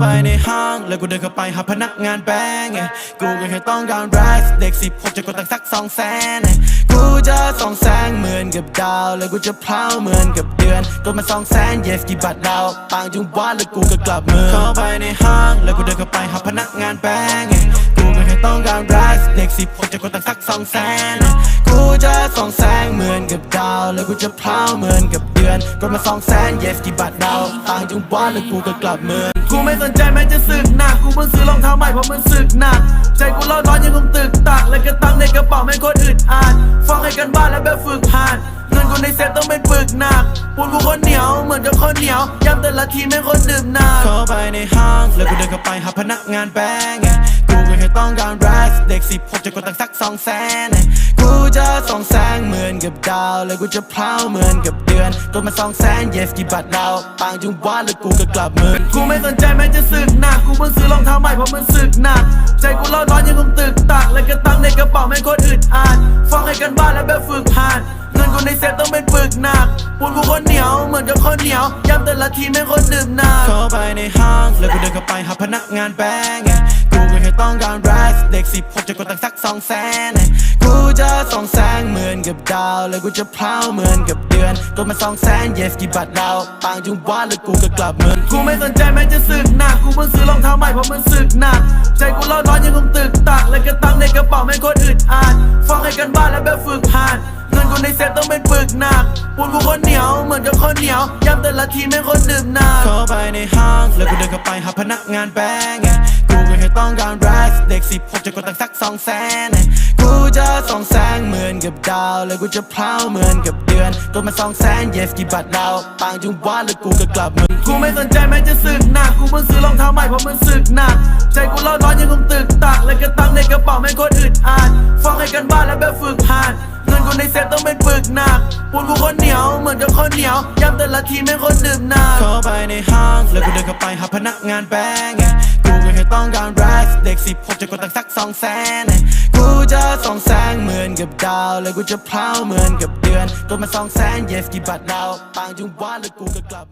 ไปในห้าง แล้วกูเดินเข้าไปหาพนักงานแบงก์ไงกูก็แค่ต้องการแรกเด็กสิบหกจะกดตังสักสองแสนไงกูจะสองแสงเหมือนกับดาว แล้วกูจะพลาวเหมือนกับเดือนกดมาสองแสนเยสกี่บาทดาวปังจังหวะแล้วกูก็กลับเมืองเข้าไปในห้าง แล้วกูเดินเข้าไปหาพนักงานแบงก์ สิบหกจะกดตังสักสองแสนกูจะส่องแสงเหมือนกับดาว แล้วกูจะพลาวเหมือนกับเดือนกดมาสองแสน yes กี่บาทดาวปังจังหวะแล้วกูก็กลับเมืองกูไม่สนใจแม้จะสึกหนักกูเพิ่งซื้อรองเท้าใหม่เพราะมันสึกหนัก ใจกูเล่าร้อนยังคงตึกตัก และก็ตังในกระเป๋าไม่โคตรอึดอัดฟังให้กันบ้านและแบบฝึกหัดเงินกูในเซฟต้องเป็นปึกหนักปูนกูคนเหนียวเหมือนกับคนเหนียวย้ำแต่ละทีไม่คนดื่มหนักเข้าไปในห้างแล้วกูเดินเข้าไปหาพนักงานแบงก์กูก็แค่ต้องการ กจะกดตังค์สักสองแสนไงกูจะส่องแสงเหมือนกับดาว แล้วกูจะพลาวเหมือนกับเดือนกดมาสองแสน yes กี่บาทดาวปังจังหวะแล้วกูก็กลับเมืองกูไม่สนใจแม้จะสึกหนักกูเพิ่งซื้อรองเท้าใหม่เพราะมันสึกหนักใจกูเล่าร้อนยังคงตึกตัก และก็ตังค์ในกระเป๋าไม่งโคตรอึดอัดฟังให้กันบ้านและแบบฝึกหัดเงินกูในเซฟต้องเป็นปึกหนักปูนกูคนเหนียวเหมือนกับคนเหนียวย้ำแต่ละทีไม่งคนดื่มหนักเข้าไปในห้างแล้วกูเดินเข้าไปหาพนักงานแบงก์ไงกูก็แค่ ต้องการแรกเด็กสิบหกจะกดตังค์สักสองแสนไงกูจะส่องแสงเหมือนกับดาว แล้วกูจะพลาวเหมือนกับเดือนกดมาสองแสน yes กี่บาทดาวปังจังหวะแล้วกูก็กลับเมืองกูไม่สนใจแม้จะสึกหนักกูเพิ่งซื้อรองเท้าใหม่เพราะมันสึกหนักใจกูเล่าร้อนยังคงตึกตักและก็ตังค์ในกระเป๋าไม่งโคตรอึดอัดฟังให้กันบ้านและแบบฝึกหัดเงินกูในเซฟต้องเป็นปึกหนักปูนกูคนเหนียวเหมือนกับคนเหนียวย้ำแต่ละทีไม่งคนดื่มหนักเข้าไปในห้างแล้วกูเดินเข้าไปหาพนักงานแบงก์ไงกูก็แค่ ต้องการแรกเด็กสิบหกจะกดตังค์สักสองแสนไงกูจะส่องแสงเหมือนกับดาว แล้วกูจะพลาวเหมือนกับเดือนกดมาสองแสน yes กี่บาทดาวปังจังหวะแล้วกูก็กลับเมืองกูไม่สนใจแม้จะสึกหนักกูเพิ่งซื้อรองเท้าใหม่เพราะมันสึกหนักใจกูเล่าร้อนยังคงตึกตักและก็ตังค์ในกระเป๋าไม่งโคตรอึดอัดฟังให้กันบ้านและแบบฝึกหัดเงินกูในเซฟต้องเป็นปึกหนักปูนกูคนเหนียวเหมือนกับคนเหนียวย้ำแต่ละทีไม่งคนดื่มหนักเข้าไปในห้างแล้วกูเดินเข้าไปหาพนักงานแบงก์ไงกูก็แค่ สิบหกจะกดตังสักสองแสนไงกูจะส่องแสงเหมือนกับดาว แล้วกูจะพลาวเหมือนกับเดือนกดมาสองแสน yes กี่บาทดาวปางจุงวานแล้วกูก็กลับ